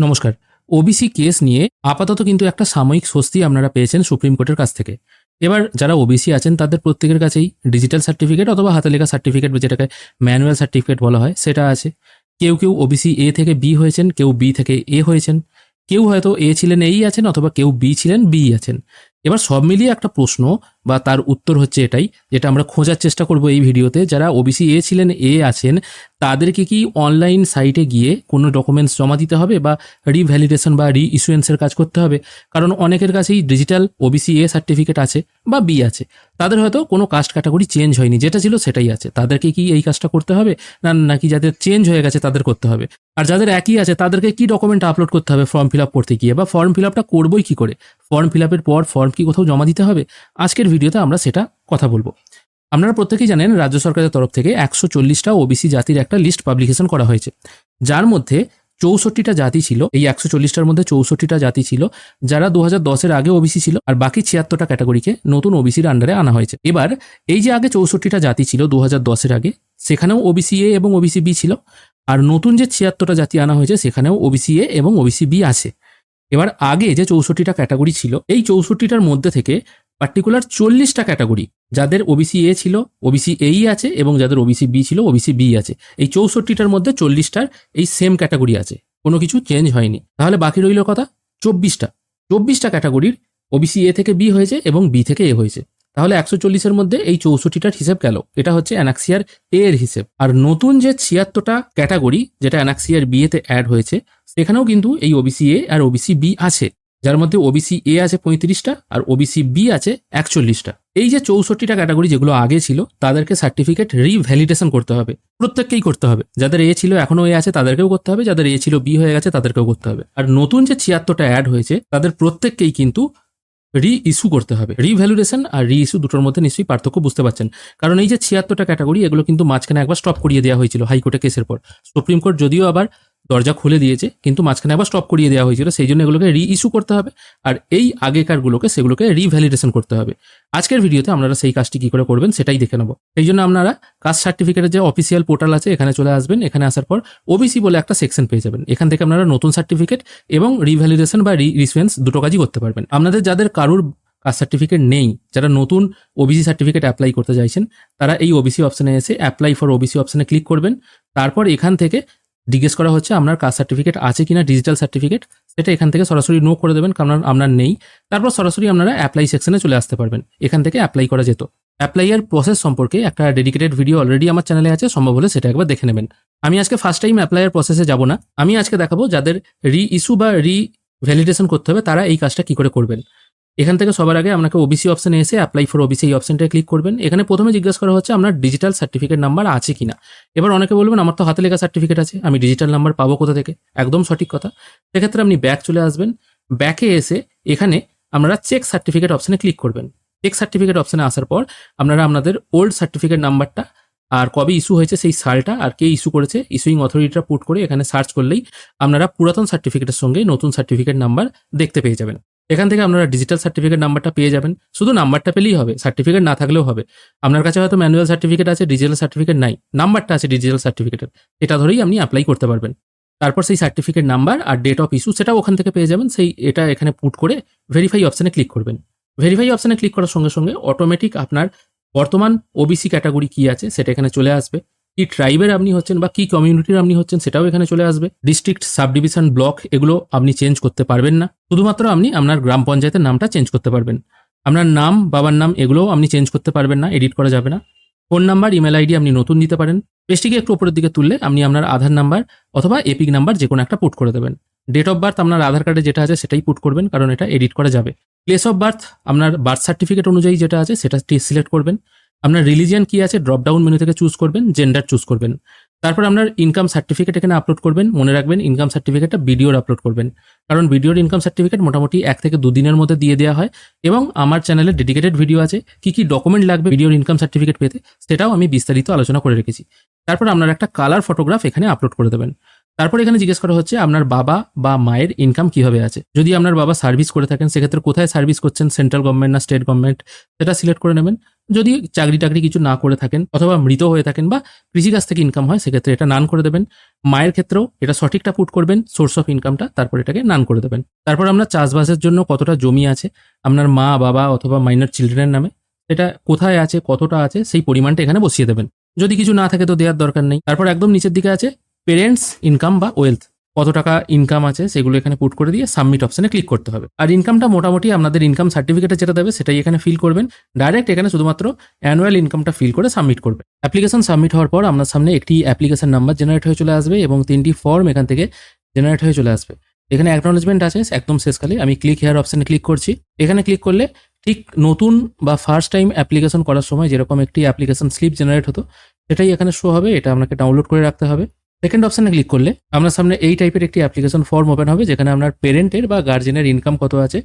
নমস্কার। OBC case নিয়ে আপাতত কিন্তু একটা সাময়িক স্বস্তি আপনারা পেয়েছেন সুপ্রিম কোর্টের কাছ থেকে। এবার যারা ওবিসি আছেন, তাদের প্রত্যেকের কাছেই ডিজিটাল সার্টিফিকেট অথবা হাতে লেখা সার্টিফিকেট যেটাকে ম্যানুয়াল সার্টিফিকেট বলা হয়, সেটা আছে। কেউ কেউ ওবিসি এ থেকে বি হয়েছেন, কেউ বি থেকে এ হয়েছেন। কেউ হয়তো এ ছিলেন এই আছেন, অথবা কেউ বি ছিলেন বি আছেন। এবার সব মিলিয়ে একটা প্রশ্ন বা তার উত্তর হচ্ছে এটাই, যেটা আমরা খোঁজার চেষ্টা করব এই ভিডিওতে। যারা ওবিসি এ ছিলেন এ আছেন, তাদেরকে কি অনলাইন সাইটে গিয়ে কোনো ডকুমেন্টস জমা দিতে হবে বা রিভ্যালিডেশন বা রি ইস্যুয়েন্সের কাজ করতে হবে? কারণ অনেকের কাছেই ডিজিটাল ওবিসি এ সার্টিফিকেট আছে বা বি আছে। তাদের হয়তো কোনো কাস্ট ক্যাটাগরি চেঞ্জ হয়নি, যেটা ছিল সেটাই আছে। তাদেরকে কি এই কাজটা করতে হবে? না নাকি যাদের চেঞ্জ হয়ে গেছে তাদের করতে হবে? আর যাদের একই আছে, তাদেরকে কি ডকুমেন্ট আপলোড করতে হবে ফর্ম ফিল আপ করতে গিয়ে? বা ফর্ম ফিল আপটা করবোই কি করে? ফর্ম ফিল আপের পর ফর্ম কি কোথাও জমা দিতে হবে? আজকের ভিডিওতে আমরা সেটা কথা বলব। আপনারা প্রত্যেকেই জানেন, রাজ্য সরকারের তরফ থেকে একশো চল্লিশটা ওবিসি জাতির একটা লিস্ট পাবলিকেশন করা হয়েছে। যার মধ্যে চৌষট্টিটা জাতি ছিল, এই একশো চল্লিশটার মধ্যে চৌষট্টিটা জাতি ছিল, যারা দু হাজার দশের আগে ওবিসি ছিল, আর বাকি ছিয়াত্তরটা ক্যাটাগরিকে নতুন ওবিসির আন্ডারে আনা হয়েছে। এবার, এই যে আগে চৌষট্টিটা জাতি ছিল দু হাজার দশের আগে, সেখানেও ওবিসি এ এবং ওবিসি বি ছিল, আর নতুন যে ছিয়াত্তরটা জাতি আনা হয়েছে, সেখানেও ওবিসি এ এবং ওবিসি বি আছে। এবার আগে যে চৌষট্টিটা ক্যাটাগরি ছিল, এই চৌষট্টিটার মধ্যে থেকে পার্টিকুলার চল্লিশটা ক্যাটাগরি যাদের ওবিসি এ ছিল ওবিসি এই আছে এবং যাদের ওবিসি বি ছিল ওবিসি বি আছে। এই চৌষট্টিটার মধ্যে চল্লিশটার এই সেম ক্যাটাগরি আছে। কোনো কিছু চেঞ্জ হয়নি। তাহলে বাকি রইল কথা? চব্বিশটা। চব্বিশটা ক্যাটাগরির ওবিসি এ থেকে বি হয়েছে এবং বি থেকে এ হয়েছে। তাহলে একশো চল্লিশের মধ্যে এই চৌষট্টিটার হিসেব গেল। এটা হচ্ছে অ্যানাক্সিয়ার এ এর হিসেব। আর নতুন যে ছিয়াত্তরটা ক্যাটাগরি যেটা অ্যানাক্সিয়ার বি এতে অ্যাড হয়েছে সেখানেও কিন্তু এই ওবিসি এ আর ওবিসি বি আছে, যার মধ্যে ওবিসি এ আছে পঁয়ত্রিশটা আর ওবিসি বি আছে একচল্লিশটা। এই যে চৌষট্টিটা ক্যাটাগরি যেগুলো আগে ছিল, তাদেরকে সার্টিফিকেট রিভ্যালিডেশন করতে হবে, প্রত্যেককেই করতে হবে। যাদের এ ছিল এখনও এ আছে, তাদেরকেও করতে হবে, যাদের এ ছিল বি হয়ে গেছে, তাদেরকেও করতে হবে। আর নতুন যে ছিয়াত্তরটা অ্যাড হয়েছে, তাদের প্রত্যেককেই কিন্তু রি ইস্যু করতে হবে। রিভ্যালুডেশন আর রি ইস্যু দুটোর মধ্যে নিশ্চয়ই পার্থক্য বুঝতে পারছেন। কারণ এই যে ছিয়াত্তরটা ক্যাটাগরি, এগুলো কিন্তু মাঝখানে একবার স্টপ করিয়ে দেওয়া হয়েছিল হাইকোর্টে কেসের পর। সুপ্রিম কোর্ট যদিও আবার দরজা খুলে দিয়েছে, কিন্তু মাঝখানে আবার স্টপ করিয়ে দেওয়া হয়েছিল। সেই জন্য এগুলোকে রি ইস্যু করতে হবে। আর এই আগেকারগুলোকে সেগুলোকে রিভ্যালিডেশন করতে হবে। আজকের ভিডিওতে আপনারা সেই কাজটি কী করে করবেন সেটাই দেখে নেব। এই জন্য আপনারা কাস্ট সার্টিফিকেটের যে অফিসিয়াল পোর্টাল আছে, এখানে চলে আসবেন। এখানে আসার পর ওবিসি বলে একটা সেকশন পেয়ে যাবেন। এখান থেকে আপনারা নতুন সার্টিফিকেট এবং রিভ্যালিডেশন বা রি রিসুয়েন্স দুটো কাজই করতে পারবেন। আপনাদের যাদের কারুর কাস্ট সার্টিফিকেট নেই, যারা নতুন ওবিসি সার্টিফিকেট অ্যাপ্লাই করতে চাইছেন, তারা এই ওবিসি অপশনে এসে অ্যাপ্লাই ফর ওবিসি অপশনে ক্লিক করবেন। তারপর এখান থেকে জিজ্ঞেস করা হচ্ছে, আপনার কাস্ট সার্টিফিকেট আছে কিনা, ডিজিটাল সার্টিফিকেট? সেটা এখান থেকে সরাসরি নো করে দেবেন, কারণ আপনার নেই। তারপর সরাসরি আপনারা অ্যাপ্লাই সেকশনে চলে আসতে পারবেন, এখান থেকে অ্যাপ্লাই করা যেত। অ্যাপ্লাই এর প্রসেস সম্পর্কে একটা ডেডিকেটেড ভিডিও অলরেডি আমার চ্যানেলে আছে, সম্ভব হলে সেটা একবার দেখে নেবেন। আমি আজকে ফার্স্ট টাইম অ্যাপ্লাইয়ের প্রসেসে যাব না। আমি আজকে দেখাবো যাদের রি ইস্যু বা রি ভ্যালিডেশন করতে হবে, তারা এই কাজটা কি করে করবেন। এখান থেকে সবার আগে আপনাকে ওবিসি অপশনে এসে অ্যাপ্লাই ফর ওবিসি এই অপশনটায় ক্লিক করবেন। এখানে প্রথমে জিজ্ঞেস করা হচ্ছে, আপনার ডিজিটাল সার্টিফিকেট নাম্বার আছে কিনা? এবার অনেকে বলবেন, আমার তো হাতে লেখা সার্টিফিকেট আছে, আমি ডিজিটাল নাম্বার পাবো কোথা থেকে? একদম সঠিক কথা। সেক্ষেত্রে আপনি ব্যাক চলে আসবেন। ব্যাকে এসে এখানে আপনারা চেক সার্টিফিকেট অপশনে ক্লিক করবেন। চেক সার্টিফিকেট অপশনে আসার পর আপনারা আপনাদের ওল্ড সার্টিফিকেট নাম্বারটা আর কবে ইস্যু হয়েছে সেই সালটা আর কে ইস্যু করেছে ইস্যুইং অথরিটিটা পুট করে এখানে সার্চ করলেই আপনারা পুরাতন সার্টিফিকেটের সঙ্গে নতুন সার্টিফিকেট নাম্বার দেখতে পেয়ে যাবেন। এখান থেকে আপনারা ডিজিটাল সার্টিফিকেট নাম্বারটা পেয়ে যাবেন। শুধু নাম্বারটা পেলেই হবে সার্টিফিকেট না থাকলেও হবে। আপনার কাছে হয়তো ম্যানুয়াল সার্টিফিকেট আছে ডিজিটাল সার্টিফিকেট নাই নাম্বারটা আছে ডিজিটাল সার্টিফিকেটের এটা ধরেই আপনি অ্যাপ্লাই করতে পারবেন। তারপর সেই সার্টিফিকেট নাম্বার আর ডেট অফ ইস্যু সেটাও ওখান থেকে পেয়ে যাবেন। সেই এটা এখানে পুট করে ভেরিফাই অপশানে ক্লিক করবেন। ভেরিফাই অপশানে ক্লিক করার সঙ্গে সঙ্গে অটোমেটিক আপনার বর্তমান ওবিসি ক্যাটাগরি কি আছে সেটা এখানে চলে আসবে। কি ট্রাইবের আপনি হচ্ছেন বা কি কমিউনিটির আপনি হচ্ছেন সেটাও এখানে চলে আসবে। ডিস্ট্রিক্ট সাব ডিভিশন ব্লক এগুলো আপনি চেঞ্জ করতে পারবেন না। শুধুমাত্র আপনি আপনার গ্রাম পঞ্চায়েতের নামটা চেঞ্জ করতে পারবেন। আপনার নাম, বাবার নাম এগুলোও আপনি চেঞ্জ করতে পারবেন না এডিট করা যাবে না। ফোন নাম্বার ইমেল আইডি আপনি নতুন দিতে পারেন। পেজটিকে একটু উপরের দিকে তুললে আপনি আপনার আধার নাম্বার অথবা এপিক নাম্বার যে কোনো একটা পুট করে দেবেন। ডেট অফ বার্থ আপনার আধার কার্ডে যেটা আছে সেটাই পুট করবেন, কারণ এটা এডিট করা যাবে। প্লেস অফ বার্থ আপনার বার্থ সার্টিফিকেট অনুযায়ী যেটা আছে সেটা সিলেক্ট করবেন। আপনার রিলিজিয়ান কি আছে ড্রপ ডাউন মেনু থেকে চুজ করবেন জেন্ডার চুজ করবেন। তারপর আপনার ইনকাম সার্টিফিকেট এখানে আপলোড করবেন, মনে রাখবেন ইনকাম সার্টিফিকেটটা ভিডিওর আপলোড করবেন। কারণ ভিডিওর ইনকাম সার্টিফিকেট মোটামুটি এক থেকে দুদিনের মধ্যে দিয়ে দেওয়া হয় এবং আমার চ্যানেলে ডেডিকেটেড ভিডিও আছে, কি কি ডকুমেন্ট লাগবে ভিডিওর ইনকাম সার্টিফিকেট পেতে, সেটাও আমি বিস্তারিত আলোচনা করে রেখেছি। তারপর আপনার একটা কালার ফটোগ্রাফ এখানে আপলোড করে দেবেন। তারপর এখানে জিজ্ঞেস করা হচ্ছে, আপনার বাবা বা মায়ের ইনকাম কীভাবে আছে? যদি আপনার বাবা সার্ভিস করে থাকেন, সেক্ষেত্রে কোথায় সার্ভিস করছেন? সেন্ট্রাল গভর্নমেন্ট না স্টেট গভর্নমেন্ট সেটা সিলেক্ট করে নেবেন। যদি চাকরি টাকরি কিছু না করে থাকেন অথবা মৃত হয়ে থাকেন বা কৃষিকাজ থেকে ইনকাম হয়, সেক্ষেত্রে এটা নান করে দেবেন। মায়ের ক্ষেত্রেও এটা সঠিকটা পুট করবেন সোর্স অফ ইনকামটা তারপর এটাকে নান করে দেবেন। তারপর আমরা চাষবাসের জন্য কতটা জমি আছে, আপনার মা, বাবা অথবা মাইনর চিলড্রেনের নামে এটা কোথায় আছে, কতটা আছে, সেই পরিমাণটা এখানে বসিয়ে দেবেন। যদি কিছু না থাকে তো দেওয়ার দরকার নেই। তারপর একদম নিচের দিকে আছে পেরেন্টস ইনকাম বা ওয়েলথ কত টাকা ইনকাম আছে সেগুলো এখানে পুট করে দিয়ে সাবমিট অপশনে ক্লিক করতে হবে। আর ইনকামটা মোটামুটি আপনাদের ইনকাম সার্টিফিকেটে যেটা দেবে সেটাই এখানে ফিল করবেন। ডাইরেক্ট এখানে শুধুমাত্র অ্যানুয়াল ইনকামটা ফিল করে সাবমিট করবে অ্যাপ্লিকেশন সাবমিট হওয়ার পর আপনার সামনে একটি অ্যাপ্লিকেশন নাম্বার জেনারেট হয়ে চলে আসবে এবং তিনটি ফর্ম এখান থেকে জেনারেট হয়ে চলে আসবে। এখানে অ্যাকনোলেজমেন্ট আছে, একদম শেষকালে। আমি ক্লিক হেয়ার অপশানে ক্লিক করছি। এখানে ক্লিক করলে ঠিক নতুন বা ফার্স্ট টাইম অ্যাপ্লিকেশন করার সময় যেরকম একটি অ্যাপ্লিকেশন স্লিপ জেনারেট হতো, সেটাই এখানে শো হবে। এটা আপনাকে ডাউনলোড করে রাখতে হবে। সেকেন্ড অপশানে ক্লিক করলে আপনার সামনে এই টাইপের একটি অ্যাপ্লিকেশন ফর্ম ওপেন হবে, যেখানে আপনার পেরেন্টের বা গার্জেনের ইনকাম কত আছে,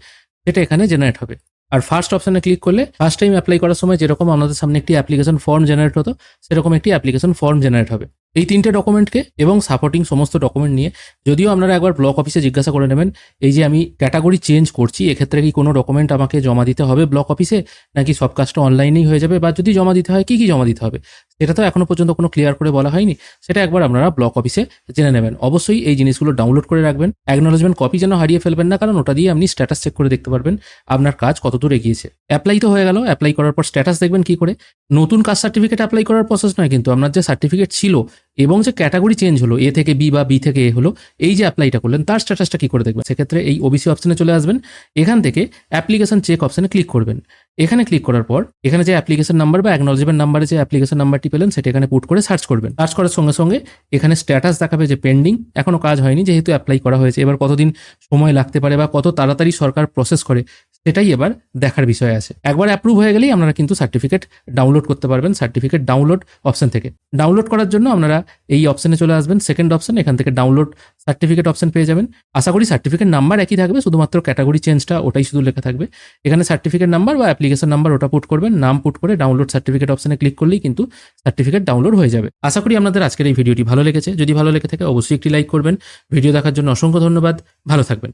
সেটা এখানে জেনারেট হবে। আর ফার্স্ট অপশানে ক্লিক করলে ফার্স্ট টাইম অ্যাপ্লাই করার সময় যেরকম আপনাদের সামনে একটি অ্যাপ্লিকেশন ফর্ম জেনারেট হতো, সেরকম একটি অ্যাপ্লিকেশন ফর্ম জেনারেট হবে। এই তিনটে ডকুমেন্টকে এবং সাপোর্টিং সমস্ত ডকুমেন্ট নিয়ে যদিও আপনারা একবার ব্লক অফিসে জিজ্ঞাসা করে নেবেন, এই যে আমি ক্যাটাগরি চেঞ্জ করছি, এক্ষেত্রে কি কোনো ডকুমেন্ট আমাকে জমা দিতে হবে ব্লক অফিসে নাকি সব কাজটা অনলাইনেই হয়ে যাবে, বা যদি জমা দিতে হয়, কি কি জমা দিতে হবে? সেটা তো এখনও পর্যন্ত কোনো ক্লিয়ার করে বলা হয়নি। সেটা একবার আপনারা ব্লক অফিসে জেনে নেবেন। অবশ্যই এই জিনিসগুলো ডাউনলোড করে রাখবেন। অ্যাকনোলজমেন্ট কপি যেন হারিয়ে ফেলবেন না, কারণ ওটা দিয়ে আপনি স্ট্যাটাস চেক করে দেখতে পারবেন আপনার কাজ কতদূর এগিয়েছে। অ্যাপ্লাই তো হয়ে গেল। অ্যাপ্লাই করার পর স্ট্যাটাস দেখবেন কি করে? নতুন কাজ সার্টিফিকেট অ্যাপ্লাই করার প্রসেস নয়, কিন্তু আপনার যে সার্টিফিকেট ছিল এবং যে ক্যাটাগরি চেঞ্জ হলো এ থেকে বি বা বি থেকে এ হলো, এই যে অ্যাপ্লাইটা করলেন, তার স্ট্যাটাসটা কি করে দেখবেন? সেক্ষেত্রে এই ওবিসি অপশনে চলে আসবেন। এখান থেকে অ্যাপ্লিকেশন চেক অপশনে ক্লিক করবেন। এখানে ক্লিক করার পর, এখানে যে অ্যাপ্লিকেশন নাম্বার বা অ্যাকনোলজমেন্ট নাম্বারে যে অ্যাপ্লিকেশন নাম্বারটি পেলেন, সেটা এখানে পুট করে সার্চ করবেন। সার্চ করার সঙ্গে সঙ্গে এখানে স্ট্যাটাস দেখাবে যে পেন্ডিং এখনও কাজ হয়নি, যেহেতু অ্যাপ্লাই করা হয়েছে। এবার কতদিন সময় লাগতে পারে বা কত তাড়াতাড়ি সরকার প্রসেস করে সেটাই এবার দেখার বিষয় আছে। একবার অ্যাপ্রুভ হয়ে গেলেই আপনারা কিন্তু সার্টিফিকেট ডাউনলোড করতে পারবেন সার্টিফিকেট ডাউনলোড অপশন থেকে। ডাউনলোড করার জন্য আপনারা এই অপশনে চলে আসবেন সেকেন্ড অপশন এখান থেকে ডাউনলোড সার্টিফিকেট অপশন পেয়ে যাবেন। আশা করি সার্টিফিকেট নাম্বার একই থাকবে, শুধুমাত্র ক্যাটাগরি চেঞ্জটা ওটাই শুধু লেখা থাকবে। এখানে সার্টিফিকেট নাম্বার বা অ্যাপ্লিকেশন নাম্বার ওটা পুট করবেন, নাম পুট করে ডাউনলোড সার্টিফিকেট অপশনে ক্লিক করলেই কিন্তু সার্টিফিকেট ডাউনলোড হয়ে যাবে। আশা করি আপনাদের আজকের এই ভিডিওটি ভালো লেগেছে। যদি ভালো লেগে থাকে, অবশ্যই একটি লাইক করবেন। ভিডিও দেখার জন্য অসংখ্য ধন্যবাদ। ভালো থাকবেন।